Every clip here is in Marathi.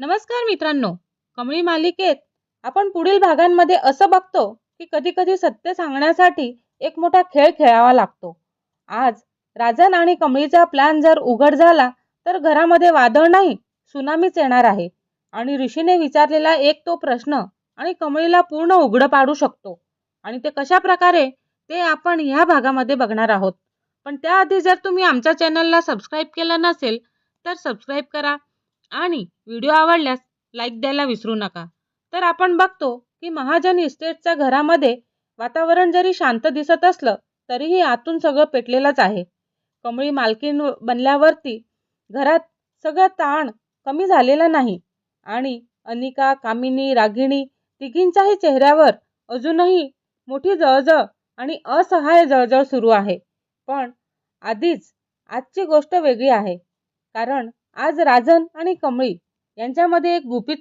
नमस्कार मित्रांनो कमळी मालिकेत आपण पुढील भागांमध्ये असं बघतो की कधी कधी सत्य सांगण्यासाठी एक मोठा खेळ खेळावा लागतो. आज राजन आणि कमळीचा प्लॅन जर उघड झाला तर घरामध्ये वादळ नाही सुनामीच येणार आहे. आणि ऋषीने विचारलेला एक तो प्रश्न आणि कमळीला पूर्ण उघडं पाडू शकतो. आणि ते कशा प्रकारे ते आपण ह्या भागामध्ये बघणार आहोत. पण त्याआधी जर तुम्ही आमच्या चॅनलला सबस्क्राईब केलं नसेल तर सबस्क्राईब करा. आणि व्हिडिओ आवडल्यास लाईक द्यायला विसरू नका. तर आपण बघतो की महाजन इस्टेटच्या घरामध्ये वातावरण जरी शांत दिसत असलं तरीही आतून सगळं पेटलेलंच आहे. कमळी मालकीन बनल्यावरती घरात सगळं ताण कमी झालेला नाही आणि अनिका कामिनी रागिणी तिघींच्याही चेहऱ्यावर अजूनही मोठी जळजळ आणि असहाय जळजळ सुरू आहे. पण आधीच आजची गोष्ट वेगळी आहे. कारण आज राजन आणि कमळी यांच्यामध्ये एक गुपित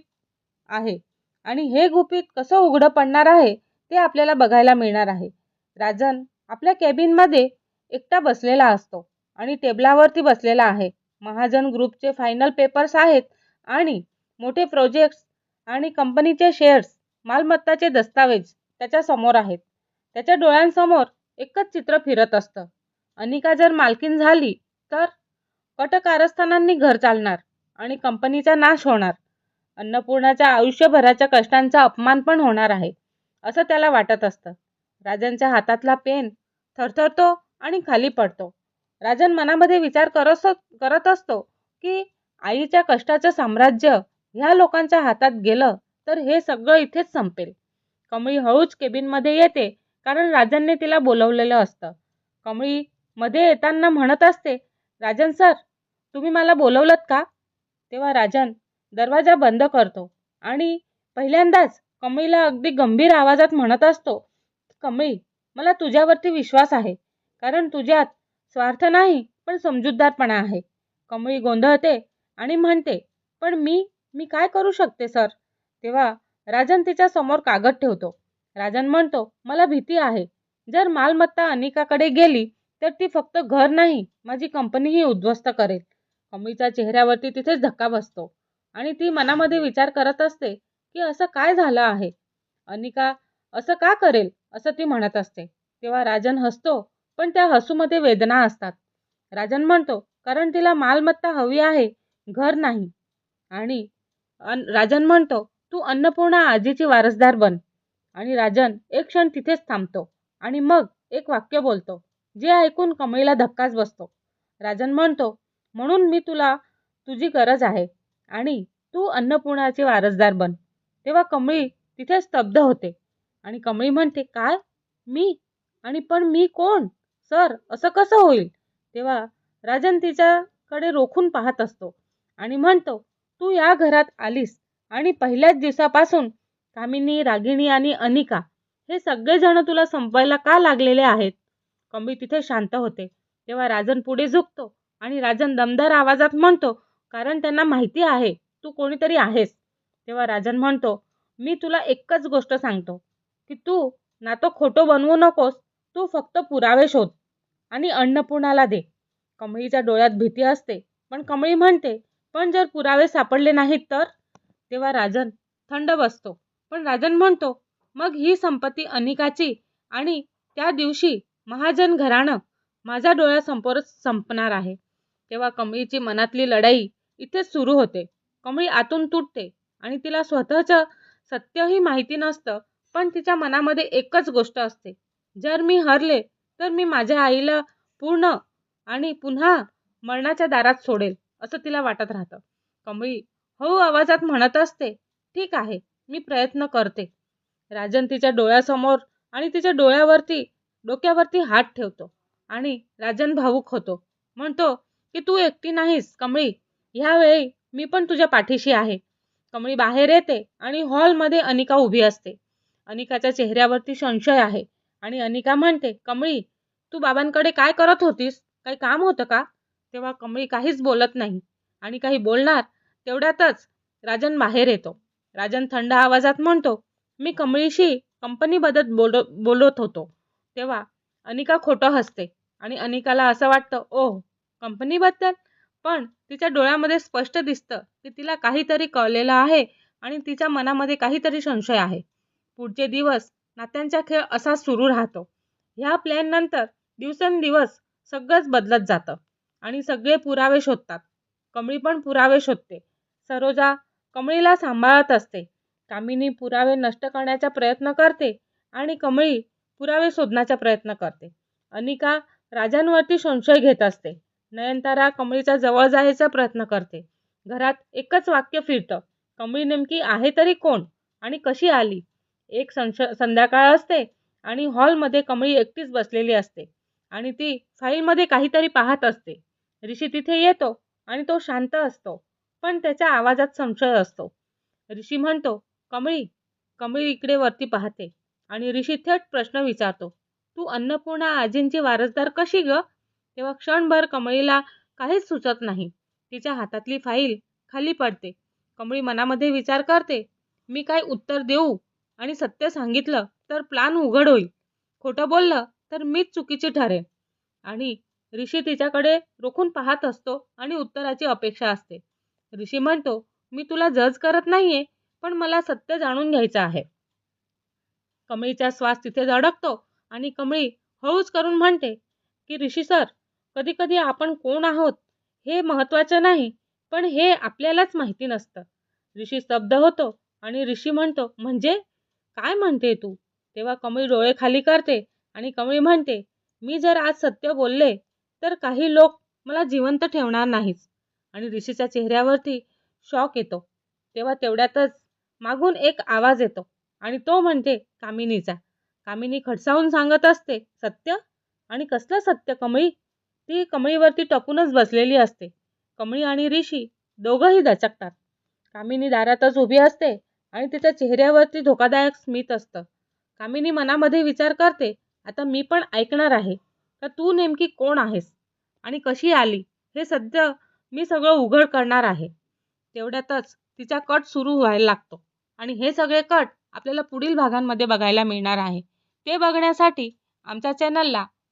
आहे. आणि हे गुपित कसं उघडं पडणार आहे ते आपल्याला बघायला मिळणार आहे. राजन आपल्या केबिनमध्ये एकटा बसलेला असतो आणि टेबलावरती बसलेला आहे. महाजन ग्रुपचे फायनल पेपर्स आहेत आणि मोठे प्रोजेक्ट्स आणि कंपनीचे शेअर्स मालमत्ताचे दस्तावेज त्याच्यासमोर आहेत. त्याच्या डोळ्यांसमोर एकच चित्र फिरत असतं. अनिका जर मालकीन झाली तर कट कारस्थानांनी घर चालणार आणि कंपनीचा नाश होणार. अन्नपूर्णाच्या आयुष्यभराच्या कष्टांचा अपमान पण होणार आहे असं त्याला वाटत असतं. राजनच्या हातातला पेन थरथरतो आणि खाली पडतो. राजन मनामध्ये विचार करत करत असतो की आईच्या कष्टाचं साम्राज्य ह्या लोकांच्या हातात गेलं तर हे सगळं इथेच संपेल. कमळी हळूच केबिनमध्ये येते कारण राजनने तिला बोलवलेलं असतं. कमळी मध्ये येताना म्हणत असते राजन सर तुम्ही मला बोलवलत का? तेव्हा राजन दरवाजा बंद करतो आणि पहिल्यांदाच कमळीला अगदी गंभीर आवाजात म्हणत असतो कमळी मला तुझ्यावरती विश्वास आहे कारण तुझ्यात स्वार्थ नाही पण समजूतदारपणा आहे. कमळी गोंधळते आणि म्हणते पण मी मी काय करू शकते सर? तेव्हा राजन तिच्या समोर कागद ठेवतो. राजन म्हणतो मला भीती आहे. जर मालमत्ता अनिकाकडे गेली तर ती फक्त घर नाही माझी कंपनीही उद्ध्वस्त करेल. अमीच्या चेहऱ्यावरती तिथेच धक्का बसतो आणि ती मनामध्ये विचार करत असते की असं काय झालं आहे? अनिका असं का करेल? असं ती म्हणत असते. तेव्हा राजन हसतो पण त्या हसूमध्ये वेदना असतात. राजन म्हणतो कारण तिला मालमत्ता हवी आहे घर नाही. आणि राजन म्हणतो तू अन्नपूर्णा आजीची वारसदार बन. आणि राजन एक क्षण तिथेच थांबतो आणि मग एक वाक्य बोलतो जे ऐकून कमळीला धक्काच बसतो. राजन म्हणतो म्हणून मी तुला तुझी गरज आहे. आणि तू अन्नपूर्णाचे वारसदार बन. तेव्हा कमळी तिथे स्तब्ध होते. आणि कमळी म्हणते काय? मी? आणि पण मी कोण? सर असं कसं होईल? तेव्हा राजन तिच्याकडे रोखून पाहत असतो. आणि म्हणतो तू या घरात आलीस. आणि पहिल्याच दिवसापासून कामिनी रागिणी आणि अनिका हे सगळेजण तुला संपवायला का लागलेले आहेत? कमळी तिथे शांत होते. तेव्हा राजन पुढे झुकतो. आणि राजन दमदार आवाजात म्हणतो कारण त्यांना माहिती आहे तू कोणीतरी आहेस. तेव्हा राजन म्हणतो मी तुला एकच गोष्ट सांगतो की तू ना तो खोटं बनवू नकोस तू फक्त पुरावे शोध आणि अन्नपूर्णाला दे. कमळीच्या डोळ्यात भीती असते पण कमळी म्हणते पण जर पुरावे सापडले नाहीत तर? तेव्हा राजन थंड बसतो पण राजन म्हणतो मग ही संपत्ती अनिकाची आणि त्या दिवशी महाजन घराणं माझ्या डोळ्यासमोरच संपणार आहे. तेव्हा कमळीची मनातली लढाई इथेच सुरू होते. कमळी आतून तुटते आणि तिला स्वतःचं सत्यही माहिती नसतं पण तिच्या मनामध्ये एकच गोष्ट असते. जर मी हरले तर मी माझ्या आईला पूर्ण आणि पुन्हा मरणाच्या दारात सोडेल असं तिला वाटत राहतं. कमळी हळू आवाजात म्हणत असते ठीक आहे मी प्रयत्न करते. राजन तिच्या डोळ्यासमोर आणि तिच्या डोळ्यावरती डोक्यावरती हात ठेवतो आणि राजन भावूक होतो. म्हणतो की तू एकटी नाहीस कमळी. ह्यावेळी मी पण तुझ्या पाठीशी आहे. कमळी बाहेर येते आणि हॉलमध्ये अनिका उभी असते. अनिकाच्या चेहऱ्यावरती संशय आहे आणि अनिका म्हणते कमळी तू बाबांकडे काय करत होतीस? काही काम होतं का? तेव्हा कमळी काहीच बोलत नाही आणि काही बोलणार तेवढ्यातच राजन बाहेर येतो. राजन थंड आवाजात म्हणतो मी कमळीशी कंपनीबद्दल बोल बोलत होतो. तेव्हा अनिका खोटं हसते आणि अनिकाला असं वाटतं ओह कंपनीबद्दल. पण तिच्या डोळ्यामध्ये स्पष्ट दिसतं की तिला काहीतरी कळलेलं आहे आणि तिच्या मनामध्ये काहीतरी संशय आहे. पुढचे दिवस नात्यांचा खेळ असा सुरू राहतो. ह्या प्लॅननंतर दिवसेंदिवस सगळंच बदलत जातं आणि सगळे पुरावे शोधतात. कमळी पण पुरावे शोधते. सरोजा कमळीला सांभाळत असते. कामिनी पुरावे नष्ट करण्याचा प्रयत्न करते आणि कमळी पुरावे शोधण्याचा प्रयत्न करते. अनिका राजांवरती संशय घेत असते. नयनतारा कमळीच्या जवळ जायचा प्रयत्न करते. घरात एकच वाक्य फिरतं. कमळी नेमकी आहे तरी कोण? आणि कशी आली? एक संश संध्याकाळ असते आणि हॉलमध्ये कमळी एकटीच बसलेली असते. आणि ती फाईलमध्ये काहीतरी पाहत असते. ऋषी तिथे येतो आणि तो शांत असतो. पण त्याच्या आवाजात संशय असतो. ऋषी म्हणतो कमळी कमळी इकडे वरती पाहते. आणि ऋषी थेट प्रश्न विचारतो तू अन्नपूर्णा आजींची वारसदार कशी ग? तेव्हा क्षणभर कमळीला काहीच सुचत नाही. तिच्या हातातली फाईल खाली पडते. कमळी मनामध्ये विचार करते मी काय उत्तर देऊ? आणि सत्य सांगितलं तर प्लान उघड होईल. खोटं बोललं तर मीच चुकीची ठरेन. आणि ऋषी तिच्याकडे रोखून पाहत असतो आणि उत्तराची अपेक्षा असते. ऋषी म्हणतो मी तुला जज करत नाहीये पण मला सत्य जाणून घ्यायचं आहे. कमळीचा श्वास तिथेच अडकतो आणि कमळी हळूच करून म्हणते की ऋषी सर कधी कधी आपण कोण आहोत हे महत्वाचं नाही पण हे आपल्यालाच माहिती नसतं. ऋषी स्तब्ध होतो आणि ऋषी म्हणतो म्हणजे? काय म्हणते तू? तेव्हा कमळी डोळे खाली करते आणि कमळी म्हणते मी जर आज सत्य बोलले तर काही लोक मला जिवंत ठेवणार नाहीच आणि ऋषीच्या चेहऱ्यावरती शॉक येतो. तेव्हा तेवढ्यातच मागून एक आवाज येतो आणि तो म्हणते कामिनीचा. कामिनी खडसावून सांगत असते सत्य? आणि कसलं सत्य कमळी? ती कमळीवरती टपूनच बसलेली असते. कमळी आणि ऋषी दोघंही दचकतात. कामिनी दारातच उभी असते आणि तिच्या चेहऱ्यावरती धोकादायक स्मित असतं. कामिनी मनामध्ये विचार करते आता मी पण ऐकणार आहे तर तू नेमकी कोण आहेस? आणि कशी आली? हे सध्या मी सगळं उघड करणार आहे. तेवढ्यातच तिचा कट सुरू व्हायला लागतो आणि हे सगळे कट आपल्याला पुढील भागांमध्ये बघायला मिळणार आहे. ते बघण्यासाठी आमच्या चॅनलला